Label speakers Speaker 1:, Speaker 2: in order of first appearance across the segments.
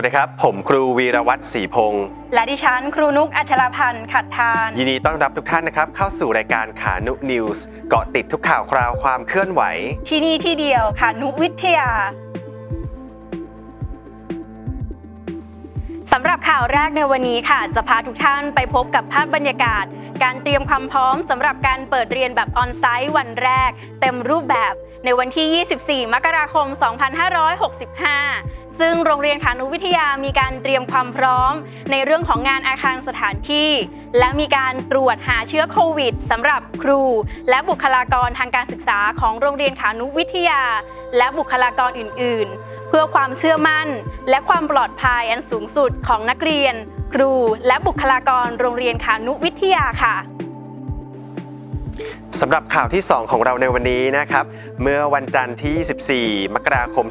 Speaker 1: วัสดีครับ ผมครูวีรวัตรศรีพงศ์
Speaker 2: และดิฉันครูนุกอัชรพันธ์ขัดทาน
Speaker 1: ยินดีต้อนรับทุกท่านนะครับ เข้าสู่รายการขานุนิวส์เกาะติดทุกข่าวคราวความเคลื่อนไหว
Speaker 2: ที่นี่ที่เดียวค่ะนุวิทยาำหรับข่าวแรกในวันนี้ค่ะ จะพาทุกท่านไปพบกับภาพบรรยากาศ การเตรียมความพร้อมสำหรับการเปิดเรียนแบบออนไซต์วันแรก เต็มรูปแบบในวันที่ 24 มกราคม 2565 ซึ่งโรงเรียนขานุวิทยามีการเตรียมความพร้อม ในเรื่องของงานอาคารสถานที่ และมีการตรวจหาเชื้อโควิดสำหรับครู และบุคลากรทางการศึกษาของโรงเรียนขานุวิทยา และบุคลากรอื่น ๆ พื่อความเชื่อมั่น และความปลอดภัยอันสูงสุดของนักเรียน ครู และบุคลากรโรงเรียนขานุวิทยาค่ะ
Speaker 1: สำหรับข่าวที่ 2 ของเราในวันนี้นะครับ เมื่อวันจันทร์ที่ 24 มกราคม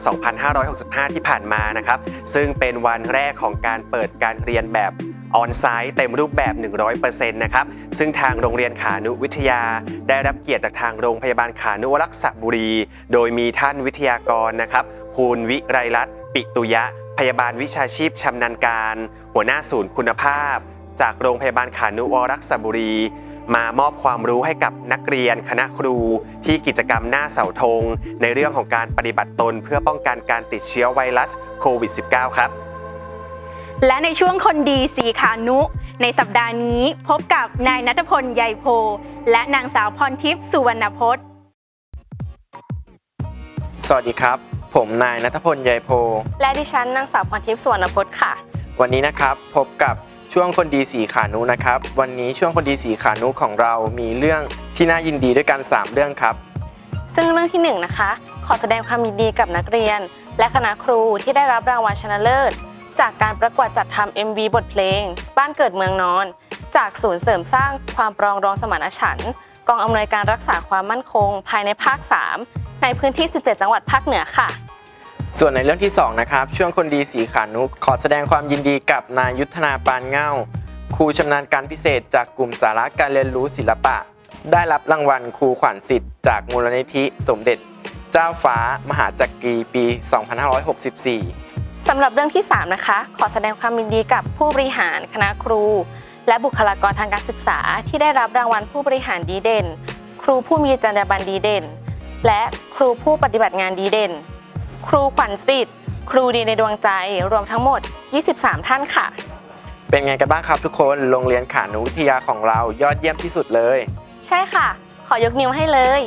Speaker 1: 2565 ที่ผ่านมานะครับ ซึ่งเป็นวันแรกของการเปิดการเรียนแบบ ออนไซต์เต็มรูปแบบ 100%นะครับ ซึ่งทางโรงเรียนขานุวิทยา ได้รับเกียรติจากทางโรงพยาบาลขานุรักษบุรี โดยมีท่านวิทยากรนะครับ คุณวิไรรัตน์ปิตุยะ พยาบาลวิชาชีพชำนาญการ หัวหน้าศูนย์คุณภาพ จากโรงพยาบาลขานุวรักษบุรี มามอบความรู้ให้กับนักเรียนคณะครู ที่กิจกรรมหน้าเสาธงในเรื่องของการปฏิบัติตนเพื่อป้องกันการติดเชื้อไวรัสโควิด -19 ครับ
Speaker 2: และในช่วงคนดีสีขานุ ในสัปดาห์นี้พบกับนายนัทพลใยโพ และนางสาวพรทิพย์สุวรรณพจน์
Speaker 3: สวัสดีครับ ผมนายนัทพลใยโพ
Speaker 4: และดิฉันนางสาวพรทิพย์สวนพจน์ค่ะ
Speaker 3: วันนี้นะครับพบกับช่วงคนดีสีขานุนะครับ วันนี้ช่วงคนดีสีขานุของเรามีเรื่องที่น่ายินดีด้วยกัน 3 เรื่องครับ
Speaker 4: ซึ่งเรื่องที่1นะคะ ขอแสดงความยินดีกับนักเรียน และคณะครูที่ได้รับรางวัลชนะเลิศ จากการประกวดจัดทำ MV บทเพลง บ้านเกิดเมืองนอน จากศูนย์เสริมสร้างความปรองดองสมานฉันท์กองอำนวยการรักษาความมั่นคง ภายในภาค 3 ในพื้นที่ 17 จังหวัดภาคเหนือค่ะ
Speaker 3: ส่วนในเรื่องที่ 2 นะครับ ช่วงคนดีสีขานุขอแสดงความยินดีกับนายยุทธนาปานเง่าครูชำนาญการพิเศษจากกลุ่มสาระการเรียนรู้ศิลปะ ได้รับรางวัลครูขวัญสิทธิ์จากมูลนิธิสมเด็จ เจ้าฟ้ามหาจักรีปี 2564
Speaker 4: สำหรับเรื่องที่ 3 นะคะ ขอแสดงความยินดีกับผู้บริหารคณะครู และบุคลากรทางการศึกษา ที่ได้รับรางวัลผู้บริหารดีเด่น ครูผู้มีจรรยาบรรณดีเด่น และครูผู้ปฏิบัติงานดีเด่น ครูขวัญสิทธิ์ครูดีในดวงใจรวมทั้งหมด 23 ท่านค่ะ
Speaker 3: เป็นไงกันบ้างครับทุกคน โรงเรียนขานุวิทยาของเรายอดเยี่ยมที่สุดเลย
Speaker 4: ใช่ค่ะ ขอยกนิ้วให้เลย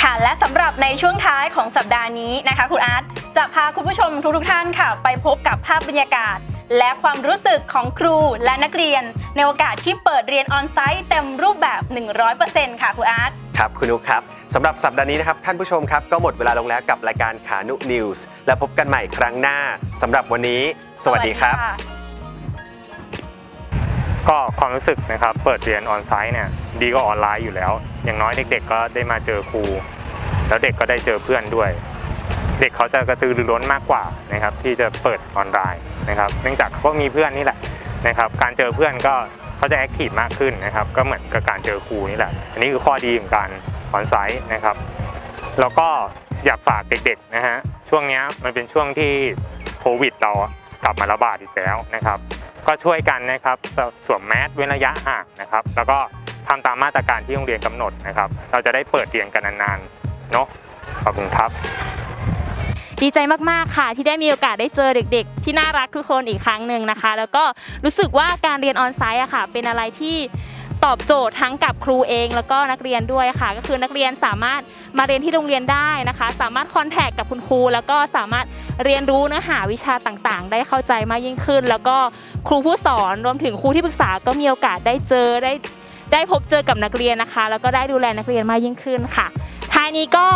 Speaker 2: ค่ะและสำหรับในช่วงท้ายของสัปดาห์นี้นะคะคุณอาร์ต จะพาคุณผู้ชมทุกๆท่านค่ะ ไปพบกับภาพบรรยากาศ และความรู้สึกของครูและนักเรียน ในโอกาสที่เปิดเรียนออนไซต์เต็มรูปแบบ 100%ค่ะคุณอาร์ต
Speaker 1: ครับคุณนุกครับสำหรับสัปดาห์นี้นะครับท่านผู้ชมครับก็หมดเวลาลงแล้วกับรายการขานุนิวส์และพบกันใหม่ครั้งหน้าสำหรับวันนี้ สวัสดีครับ
Speaker 5: ก็ความรู้สึกนะครับเปิดเรียนออนไซต์เนี่ยดีกว่าออนไลน์อยู่แล้ว อย่างน้อยเด็ก ๆ ก็ได้มาเจอครู แล้วเด็กก็ได้เจอเพื่อนด้วย เด็กเขาจะกระตือรือร้นมากกว่านะครับที่จะเปิดออนไลน์นะครับ เนื่องจากเขามีเพื่อนนี่แหละนะครับ การเจอเพื่อนก็เขาจะแอคทีฟมากขึ้นนะครับ ก็เหมือนกับการเจอครูนี่แหละ อันนี้คือข้อดีของการออนไซต์นะครับ แล้วก็อยากฝากเด็กๆนะฮะช่วงนี้มันเป็นช่วงที่โควิดเรากลับมาระบาดอีกแล้วนะครับ ก็ช่วยกันนะครับสวมแมสเว้นระยะห่างนะครับ แล้วก็ทำตามมาตรการที่โรงเรียนกำหนดนะครับ เราจะได้เปิดเรียนกันนานๆเนาะขอบคุณครับ
Speaker 6: ดีใจมากๆค่ะ ที่ได้มีโอกาสได้เจอเด็ก ๆ ที่น่ารักทุกคนอีกครั้งหนึ่งนะคะ แล้วก็รู้สึกว่าการเรียนออนไซต์อะค่ะ เป็นอะไรที่ตอบโจทย์ทั้งกับครูเองแล้วก็นักเรียนด้วยค่ะ ก็คือนักเรียนสามารถมาเรียนที่โรงเรียนได้นะคะ สามารถคอนแทคกับคุณครู แล้วก็สามารถเรียนรู้เนื้อหาวิชาต่างๆ ได้เข้าใจมากยิ่งขึ้น แล้วก็ครูผู้สอนรวมถึงครูที่ปรึกษาก็มีโอกาสได้เจอได้ได้พบเจอกับนักเรียนนะคะ แล้วก็ได้ดูแลนักเรียนมากยิ่งขึ้นค่ะท้ายนี้ก็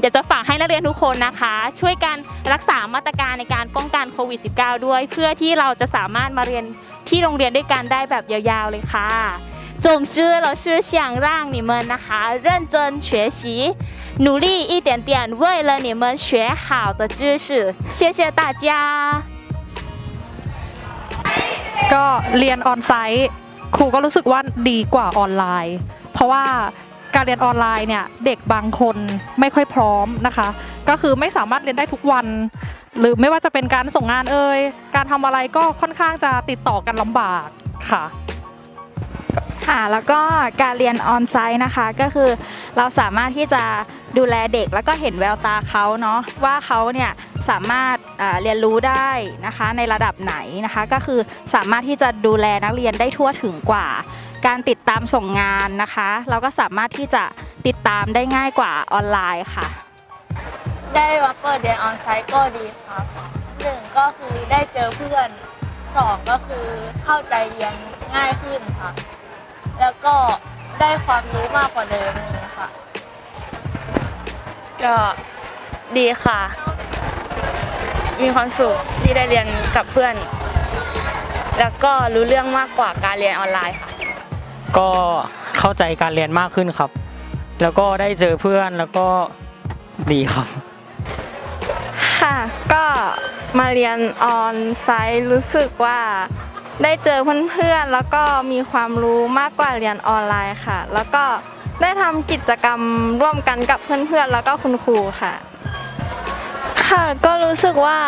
Speaker 6: อยากจะฝากให้นักเรียนทุกคนนะคะ ช่วยกันรักษามาตรการในการป้องกันโควิด -19 ด้วย เพื่อที่เราจะสามารถมาเรียนที่โรงเรียนด้วยกันได้แบบยาวๆเลยค่ะ总之老师想让你们นะคะ认真学习努力一点点为了你们学好的知识谢谢大家
Speaker 7: ก็เรียนออนไซต์ครูก็รู้สึกว่าดีกว่าออนไลน์ เพราะว่า การเรียนออนไลน์เนี่ยเด็กบางคนไม่ค่อยพร้อมนะคะ ก็คือไม่สามารถเรียนได้ทุกวัน หรือไม่ว่าจะเป็นการส่งงานเอ่ยการทำอะไรก็ค่อนข้างจะติดต่อกันลำบากค่ะ
Speaker 8: ค่ะแล้วก็การเรียนออนไซต์นะคะก็คือเราสามารถที่จะดูแลเด็กแล้วก็เห็นแววตาเขาเนาะว่าเขาเนี่ยสามารถเรียนรู้ได้นะคะในระดับไหนนะคะ ก็คือสามารถที่จะดูแลนักเรียนได้ทั่วถึงกว่า การติดตามส่งงานนะคะ เราก็สามารถที่จะติดตามได้ง่ายกว่าออนไลน์ค่ะ
Speaker 2: ได้มาเปิดเรียนออนไซต์ก็ดีครับหนึ่งก็คือได้เจอเพื่อนสองก็คือเข้าใจเรียนง่ายขึ้นครับแล้วก็ได้ความรู้มากกว่าเดิมเลยค่ะ
Speaker 9: ก็ดีค่ะ มีความสุขที่ได้เรียนกับเพื่อน แล้วก็รู้เรื่องมากกว่าการเรียนออนไลน์ค่ะ
Speaker 10: ก็เข้าใจการเรียนมากขึ้นครับ แล้วก็ได้เจอเพื่อนแล้วก็ดีครับ
Speaker 11: ค่ะ ก็มาเรียนออนไซต์รู้สึกว่าได้เจอเพื่อนๆ แล้วก็มีความรู้มากกว่าเรียนออนไลน์ค่ะ แล้วก็ได้ทำกิจกรรมร่วมกันกับเพื่อนๆ แล้วก็คุณครูค่ะ ค่ะ ก็รู้สึกว่า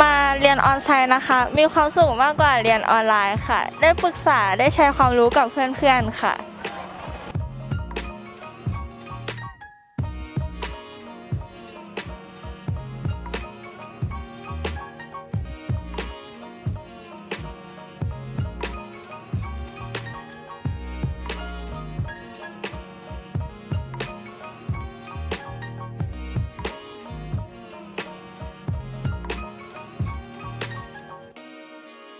Speaker 11: มาเรียนออนไลน์นะคะ มีความสุขมากกว่าเรียนออนไลน์ค่ะ ได้ปรึกษาได้ใช้ความรู้กับเพื่อนๆค่ะ